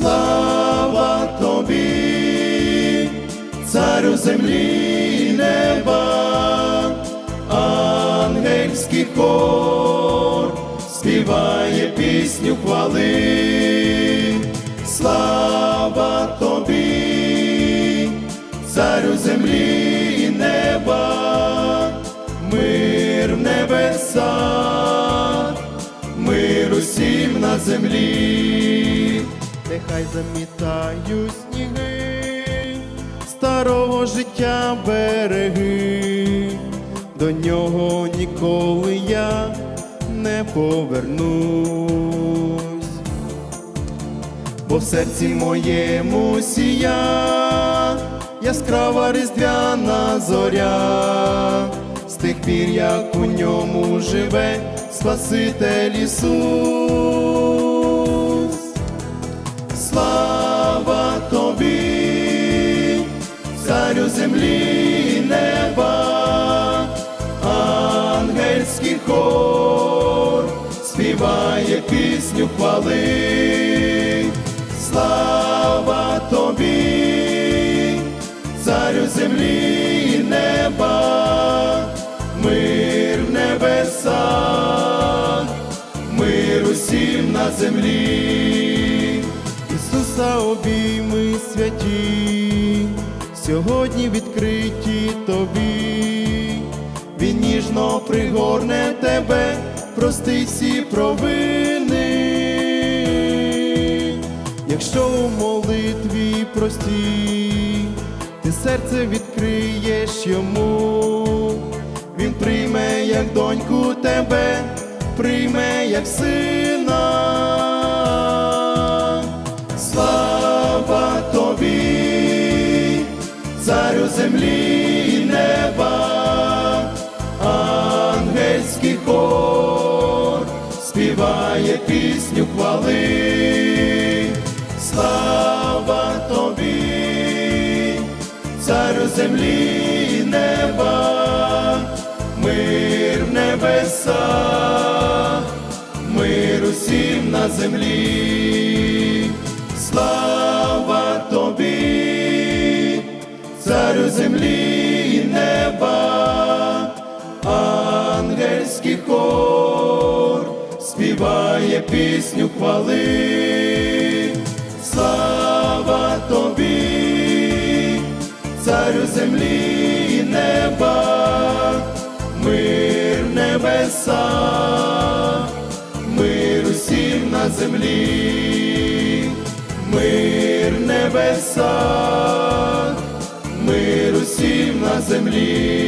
Слава тобі, царю землі і неба, ангельський хор співає пісню хвали. Слава тобі, царю землі неба, мир в небесах, мир усім на землі, нехай замітають сніги, старого життя береги, до нього ніколи я не повернусь. Бо в серці моєму сія яскрава різдвяна зоря, з тих пір, як у ньому живе Спаситель Ісус. Хор співає пісню хвали. Слава тобі, царю землі і неба, мир в небесах, мир усім на землі. Ісуса обійми святі, сьогодні відкриті тобі, ніжно пригорне тебе, простить всі провини. Якщо у молитві простій, ти серце відкриєш йому, він прийме як доньку тебе, прийме як сина. Слава тобі, царю землі ангельський хор співає пісню хвали. Слава тобі, царю землі і неба, мир в небесах, мир усім на землі, слава тобі, царю землі хор співає пісню хвали, слава тобі, царю землі і неба, мир небеса, мир усім на землі, мир небеса, мир усім на землі.